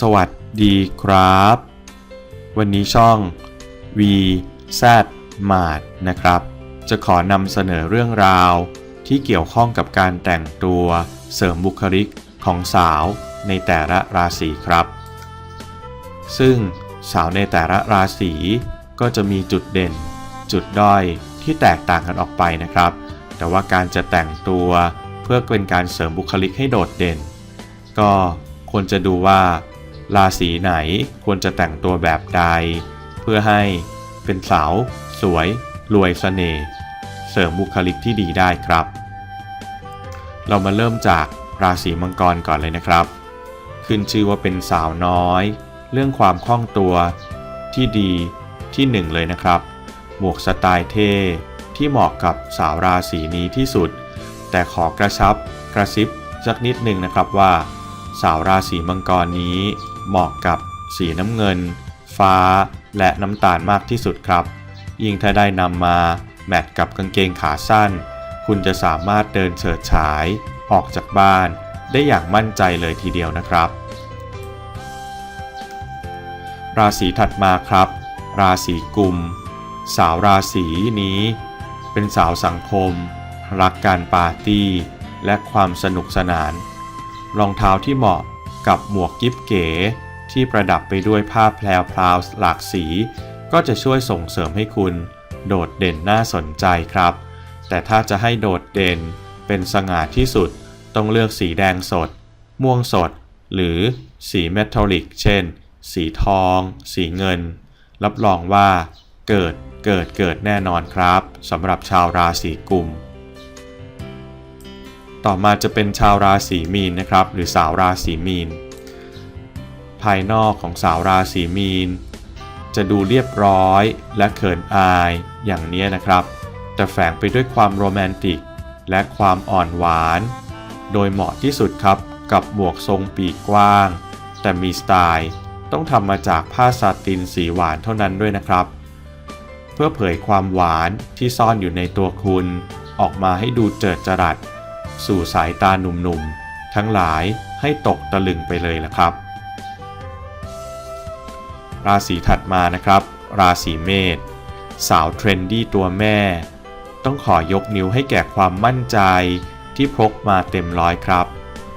สวัสดีครับ วันนี้ช่อง V Z m a r t นะครับ จะขอนำเสนอเรื่องราว ที่เกี่ยวข้องกับการแต่งตัวเสริมบุคลิกของสาวในแต่ละราศีครับ ซึ่งสาวในแต่ละราศีก็จะมีจุดเด่น จุดด้อยที่แตกต่างกันออกไปนะครับ แต่ว่าการจะแต่งตัวเพื่อเป็นการเสริมบุคลิกให้โดดเด่น ก็ควรจะดูว่า ราศีไหนควรจะแต่งตัวแบบใด เพื่อให้เป็นสาว สวย รวยเสน่ห์เสริมบุคลิกที่ดีได้ครับ เรามาเริ่มจากราศีมังกรก่อนเลยนะครับ ขึ้นชื่อว่าเป็นสาวน้อย เรื่องความคล่องตัวที่ดีที่หนึ่งเลยนะครับ หมวกสไตล์เท่ที่เหมาะกับสาวราศีนี้ที่สุด แต่ขอกระชับกระซิบสักนิดหนึ่งนะครับว่า สาวราศีมังกรนี้ เหมาะกับสีน้ำเงิน ฟ้า และน้ำตาลมากที่สุดครับ ยิ่งถ้าได้นำมาแมทกับกางเกงขาสั้น คุณจะสามารถเดินเฉิดฉาย ออกจากบ้านได้อย่างมั่นใจเลยทีเดียวนะครับ ราศีถัดมาครับ ราศีกุม สาวราศีนี้ เป็นสาวสังคม รักการปาร์ตี้ และความสนุกสนาน รองเท้าที่เหมาะ กับหมวกกิ๊บเก๋ที่ประดับไปด้วยผ้าแพรวพราวหลากสี ก็จะช่วยส่งเสริมให้คุณ โดดเด่นน่าสนใจครับ แต่ถ้าจะให้โดดเด่นเป็นสง่าที่สุด ต้องเลือกสีแดงสด ม่วงสด หรือสีเมทัลลิก เช่น สีทอง สีเงิน รับรองว่า เกิด เกิด เกิดแน่นอนครับสำหรับชาวราศีกุม ต่อมาจะเป็นชาวราศีมีนนะครับ หรือสาวราศีมีน ภายนอกของสาวราศีมีน จะดูเรียบร้อยและเขินอายอย่างนี้นะครับ แต่แฝงไปด้วยความโรแมนติก และความอ่อนหวาน โดยเหมาะที่สุดครับกับหมวกทรงปีกกว้าง แต่มีสไตล์ต้องทำมาจากผ้าซาตินสีหวานเท่านั้นด้วยนะครับ เพื่อเผยความหวานที่ซ่อนอยู่ในตัวคุณ ออกมาให้ดูเจิดจรัส สู่สายตาหนุ่มๆ ทั้งหลายให้ตกตะลึงไปเลยละครับ ราศีถัดมานะครับ ราศีเมษสาวเทรนดี้ตัวแม่ ต้องขอยกนิ้วให้แก่ความมั่นใจที่พกมาเต็มร้อยครับ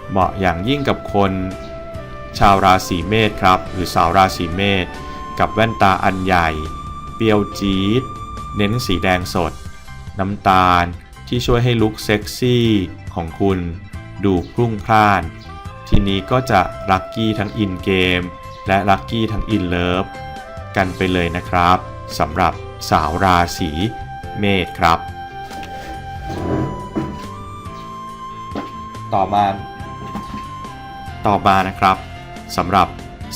เหมาะอย่างยิ่งกับคน ชาวราศีเมษครับ หรือสาวราศีเมษกับแว่นตาอันใหญ่ เปรียวจี๊ด เน้นสีแดงสด น้ำตาล ที่ช่วยให้ลุคเซ็กซี่ของคุณดูพรุ่งพล่าน ทีนี้ก็จะลัคกี้ทั้งอินเกม และลัคกี้ทั้งอินเลิฟกันไปเลยนะครับสำหรับสาวราศีเมษครับ ต่อมา ต่อมานะครับสำหรับ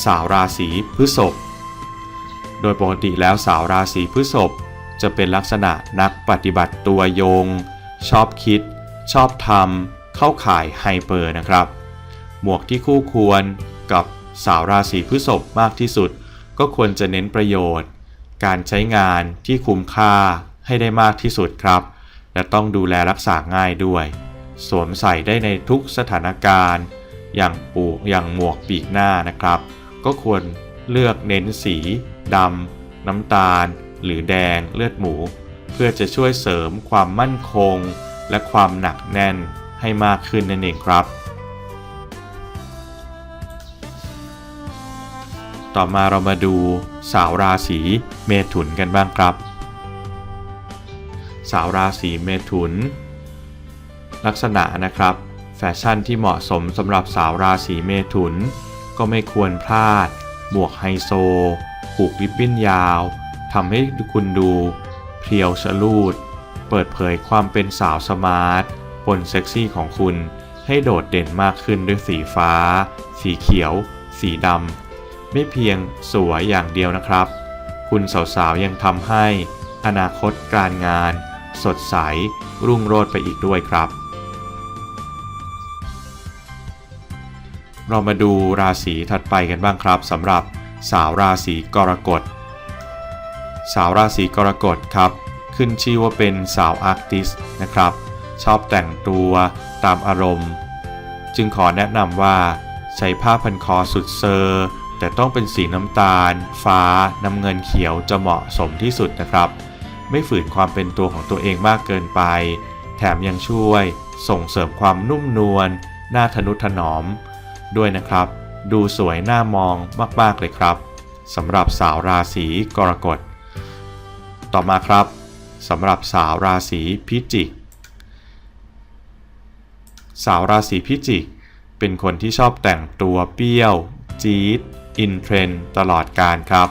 สาวราศีพฤษภโดยปกติแล้วสาวราศีพฤษภจะเป็นลักษณะนักปฏิบัติตัวยง ชอบคิด ชอบทำเข้าข่ายไฮเปอร์นะครับ หมวกที่คู่ควรกับสาวราศีพฤษภมากที่สุด ก็ควรจะเน้นประโยชน์ การใช้งานที่คุ้มค่าให้ได้มากที่สุดครับ และต้องดูแลรักษาง่ายด้วย สวมใส่ได้ในทุกสถานการณ์ อย่างปูอย่างหมวกปีกหน้านะครับ ก็ควรเลือกเน้นสีดำน้ำตาล หรือแดงเลือดหมู เพื่อจะช่วยเสริมความมั่นคง และความหนักแน่นให้มากขึ้นนั่นเองครับ ต่อมาเรามาดูสาวราศีเมถุนกันบ้างครับ สาวราศีเมถุน ลักษณะนะครับ แฟชั่นที่เหมาะสมสำหรับสาวราศีเมถุน ก็ไม่ควรพลาด หมวกไฮโซ ผูกริบบิ้นยาวทำให้คุณดู เพรียวชะลูด เปิดเผยความเป็นสาวสมาร์ทบนเซ็กซี่ของคุณให้โดดเด่นมากขึ้นด้วยสีฟ้า สีเขียว สีดำ ไม่เพียงสวยอย่างเดียวนะครับ คุณสาวๆยังทำให้ อนาคตการงาน สดใส รุ่งโรจน์ไปอีกด้วยครับ เรามาดูราศีถัดไปกันบ้างครับสำหรับสาวราศีกรกฎ สาวราศีกรกฎครับ ขึ้นชื่อว่าเป็นสาวอาร์ติสนะครับ ชอบแต่งตัวตามอารมณ์ จึงขอแนะนำว่า ใช้ผ้าพันคอสุดเซอร์แต่ต้องเป็นสีน้ำตาล ฟ้า น้ำเงินเขียวจะเหมาะสมที่สุดนะครับ ไม่ฝืนความเป็นตัวของตัวเองมากเกินไป แถมยังช่วย ส่งเสริมความนุ่มนวลน่าทนุถนอม ด้วยนะครับ ดูสวยน่ามองมากๆเลยครับสำหรับสาวราศีกรกฎ ต่อมาครับสำหรับสาวราศีพิจิก สาวราศีพิจิก เป็นคนที่ชอบแต่งตัวเปรี้ยว จี๊ด อินเทรนตลอดการครับ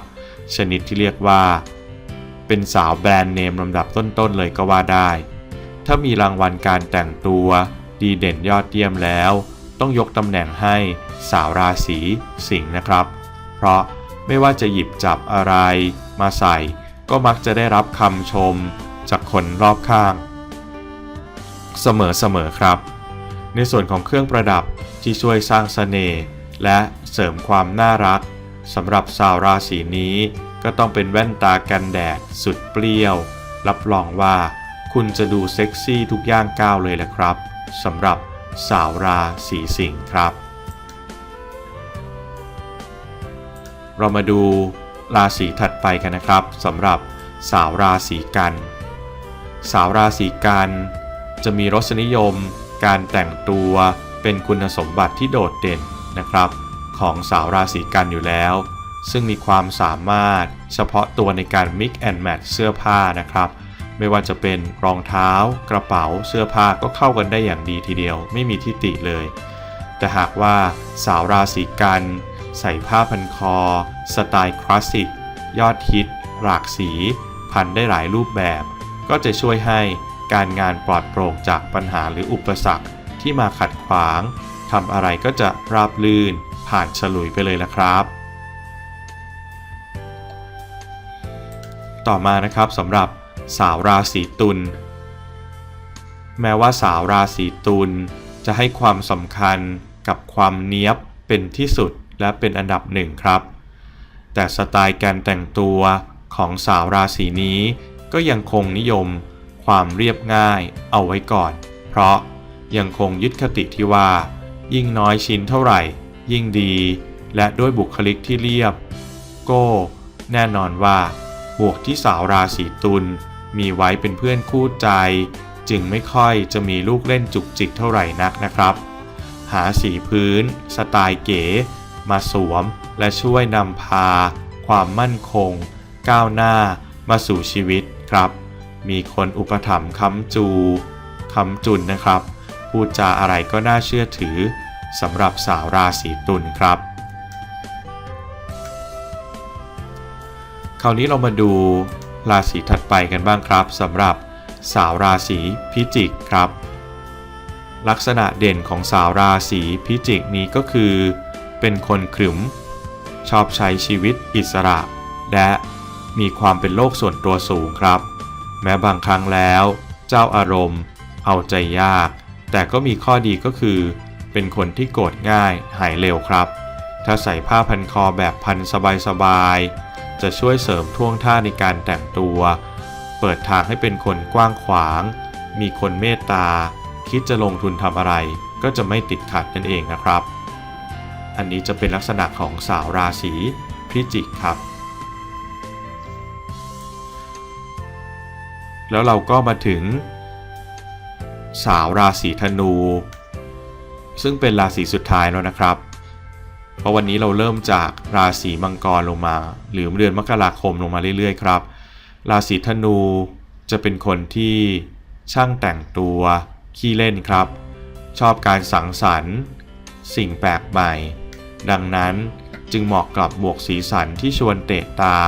ชนิดที่เรียกว่า เป็นสาวแบรนด์เนมลำดับต้นๆเลยก็ว่าได้ ถ้ามีรางวัลการแต่งตัวดีเด่นยอดเยี่ยมแล้ว ต้องยกตำแหน่งให้สาวราศีสิงห์นะครับ เพราะไม่ว่าจะหยิบจับอะไรมาใส่ ก็มักจะได้รับคำชมจากคนรอบข้าง เสมอๆครับ ในส่วนของเครื่องประดับที่ช่วยสร้างเสน่ห์และเสริมความน่ารักสำหรับชาวราศีนี้ ก็ต้องเป็นแว่นตากันแดดสุดเปรี้ยว รับรองว่าคุณจะดูเซ็กซี่ทุกย่างก้าวเลยแหละครับสำหรับสาวราศีสิงห์ครับ เรามาดู ราศีถัดไปกันนะครับสำหรับสาวราศีกัน สาวราศีกันจะมีรสนิยม การแต่งตัวเป็นคุณสมบัติที่โดดเด่นนะครับ ของสาวราศีกันอยู่แล้ว ซึ่งมีความสามารถเฉพาะตัวในการ mix and match เสื้อผ้านะครับ ไม่ว่าจะเป็นรองเท้า กระเป๋าเสื้อผ้าก็เข้ากันได้อย่างดีทีเดียว ไม่มีทิฏฐิเลย แต่หากว่าสาวราศีกัน ใส่ผ้าพันคอ สไตล์คลาสสิก ยอดฮิต หลากสี พันได้หลายรูปแบบ ก็จะช่วยให้การงานปลอดโปร่งจากปัญหาหรืออุปสรรคที่มาขัดขวางทำอะไรก็จะราบลื่น ผ่านฉลุยไปเลยละครับ ต่อมานะครับสำหรับสาวราศีตุล แม้ว่าสาวราศีตุลจะให้ความสำคัญกับความเนี้ยบเป็นที่สุด และเป็นอันดับหนึ่งครับ แต่สไตล์การแต่งตัวของสาวราศีนี้ก็ยังคงนิยมความเรียบง่ายเอาไว้ก่อน เพราะยังคงยึดคติที่ว่า ยิ่งน้อยชิ้นเท่าไหร่ ยิ่งดี และด้วยบุคลิกที่เรียบ โก้ แน่นอนว่าบวกที่สาวราศีตุลมีไว้เป็นเพื่อนคู่ใจ จึงไม่ค่อยจะมีลูกเล่นจุกจิกเท่าไหร่นักนะครับ หาสีพื้น สไตล์เก๋ มาสวม และช่วยนำพา ความมั่นคง ก้าวหน้า มาสู่ชีวิตครับ มีคนอุปถัมภ์ค้ำจูค้ำจุนนะครับ พูดจาอะไรก็น่าเชื่อถือสำหรับสาวราศีตุลครับ คราวนี้เรามาดูราศีถัดไปกันบ้างครับสำหรับสาวราศีพิจิกครับ ลักษณะเด่นของสาวราศีพิจิกนี้ก็คือ เป็นคนขรึม ชอบใช้ชีวิตอิสระ และมีความเป็นโลกส่วนตัวสูงครับ แม้บางครั้งแล้ว เจ้าอารมณ์ เอาใจยาก แต่ก็มีข้อดีก็คือ เป็นคนที่โกรธง่ายหายเร็วครับ ถ้าใส่ผ้าพันคอแบบพันสบายๆ จะช่วยเสริมท่วงท่าในการแต่งตัว เปิดทางให้เป็นคนกว้างขวาง มีคนเมตตา คิดจะลงทุนทำอะไรก็จะไม่ติดขัดนั่นเองนะครับ อันนี้จะเป็นลักษณะของสาวราศีพิจิกครับ แล้วเราก็มาถึง สาวราศีธนู ซึ่งเป็นราศีสุดท้ายแล้วนะครับ เพราะวันนี้เราเริ่มจากราศีมังกรลงมา หรือเดือนมกราคมลงมาเรื่อยๆ ครับ ราศีธนูจะเป็นคนที่ช่างแต่งตัวขี้เล่นครับ ชอบการสังสรรค์ สิ่งแปลกใหม่ ดังนั้นจึงเหมาะกับบวกสีสันที่ชวนเตะตา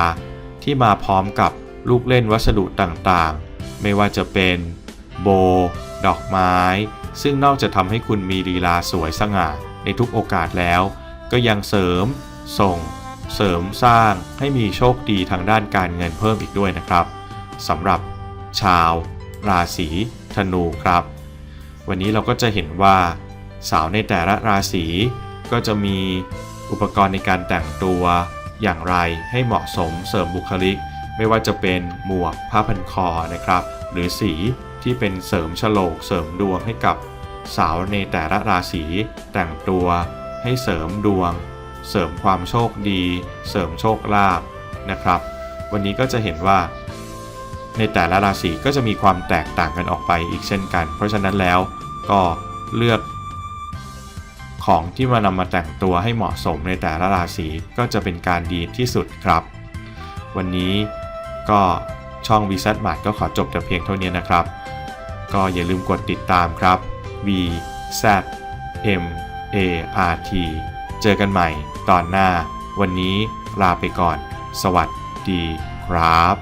ที่มาพร้อมกับลูกเล่นวัสดุต่างๆ ไม่ว่าจะเป็นโบ ดอกไม้ ซึ่งนอกจากทำให้คุณมีลีลาสวยสง่าในทุกโอกาสแล้ว ก็ยังเสริม ส่ง เสริมสร้างให้มีโชคดีทางด้านการเงินเพิ่มอีกด้วยนะครับสำหรับชาว ราศีธนูครับ วันนี้เราก็จะเห็นว่า สาวในแต่ละราศี ก็จะมีอุปกรณ์ในการแต่งตัวอย่างไรให้เหมาะสมเสริมบุคลิก ไม่ว่าจะเป็นหมวกผ้าพันคอนะครับ หรือสีที่เป็นเสริมฉลกเสริมดวงให้กับสาวในแต่ละราศีแต่งตัวให้เสริมดวง เสริมความโชคดี เสริมโชคลาภนะครับ วันนี้ก็จะเห็นว่า ในแต่ละราศีก็จะมีความแตกต่างกันออกไปอีกเช่นกัน เพราะฉะนั้นแล้วก็เลือก ของที่มานำมาแต่งตัวให้เหมาะสมในแต่ละราศีก็จะเป็นการดีที่สุดครับ วันนี้ก็ช่อง v s a t m a r t ก็ขอจบแต่เพียงเท่านี้นะครับ ก็อย่าลืมกดติดตามครับ V Z M A R T เจอกันใหม่ตอนหน้า วันนี้ลาไปก่อน สวัสดีครับ